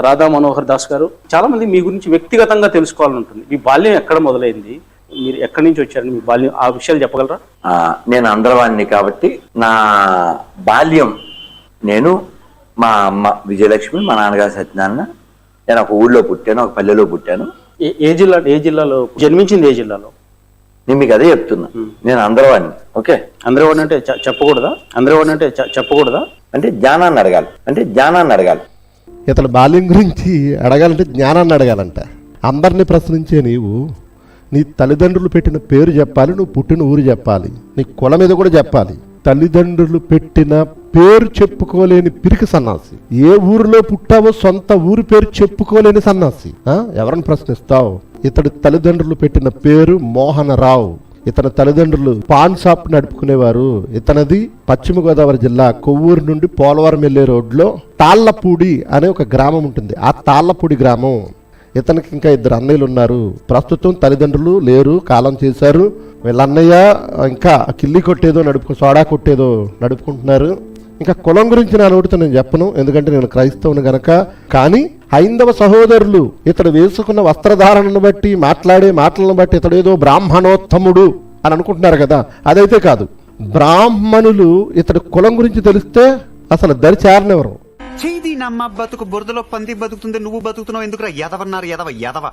రాధా మనోహర్ దాస్ గారు చాలా మంది మీ గురించి వ్యక్తిగతంగా తెలుసుకోవాలని ఉంటుంది. మీ బాల్యం ఎక్కడ మొదలైంది? మీరు ఎక్కడి నుంచి వచ్చారని మీ బాల్యం ఆ విషయాలు చెప్పగలరా? నేను అందరవాణ్ణి కాబట్టి నా బాల్యం నేను మా అమ్మ విజయలక్ష్మి మా నాన్నగారు సత్యనారాయణ నేను ఒక ఊళ్ళో పుట్టాను ఒక పల్లెలో పుట్టాను. ఏ- ఏ జిల్లా ఏ జిల్లాలో జన్మించింది ఏ జిల్లాలో? నేను మీకు అదే చెప్తున్నా. నేను అందరవాణ్ణి ఓకే? అందరూ అంటే చెప్పకూడదా? అందరూ అంటే చెప్పకూడదా? అంటే జ్ఞానాన్ని అడగాలి. అంటే జ్ఞానాన్ని అడగాలి. ఇతను బాల్యం గురించి అడగాలంటే జ్ఞానాన్ని అడగాలంట. అందరిని ప్రశ్నించే నీవు నీ తల్లిదండ్రులు పెట్టిన పేరు చెప్పాలి నువ్వు పుట్టిన ఊరు చెప్పాలి నీ కుల మీద కూడా చెప్పాలి. తల్లిదండ్రులు పెట్టిన పేరు చెప్పుకోలేని పిరికి సన్నాసి. ఏ ఊరిలో పుట్టావో సొంత ఊరి పేరు చెప్పుకోలేని సన్నాసి. ఎవరిని ప్రశ్నిస్తావు? ఇతడి తల్లిదండ్రులు పెట్టిన పేరు మోహనరావు. ఇతని తల్లిదండ్రులు పాన్ షాప్ నడుపుకునేవారు. ఇతనిది పశ్చిమ గోదావరి జిల్లా కొవ్వూరు నుండి పోలవరం వెళ్ళే రోడ్లో తాళ్ళపూడి అనే ఒక గ్రామం ఉంటుంది. ఆ తాళ్ళపూడి గ్రామం. ఇతనికి ఇంకా ఇద్దరు అన్నయ్యలు ఉన్నారు. ప్రస్తుతం తల్లిదండ్రులు లేరు కాలం చేశారు. వీళ్ళ అన్నయ్య ఇంకా కిల్లి కొట్టేదో నడుపుకు సోడా కొట్టేదో నడుపుకుంటున్నారు. ఇంకా కులం గురించి నా నోటితో నేను చెప్పను ఎందుకంటే నేను క్రైస్తవుని గనక. కానీ హైందవ సహోదరులు ఇతడు వేసుకున్న వస్త్రధారణను బట్టి మాట్లాడే మాటలను బట్టి ఇతడు ఏదో బ్రాహ్మణోత్తముడు అని అనుకుంటున్నారు కదా అదైతే కాదు. బ్రాహ్మణులు ఇతడి కులం గురించి తెలిస్తే అసలు దరి చేరనివ్వరు చేది నమ్మ బతుకు బురదలో పంది బతుకుతుంది నువ్వు బతుకుతున్నావు ఎందుకురా? ఎదవన్నారు ఎదవ ఎదవ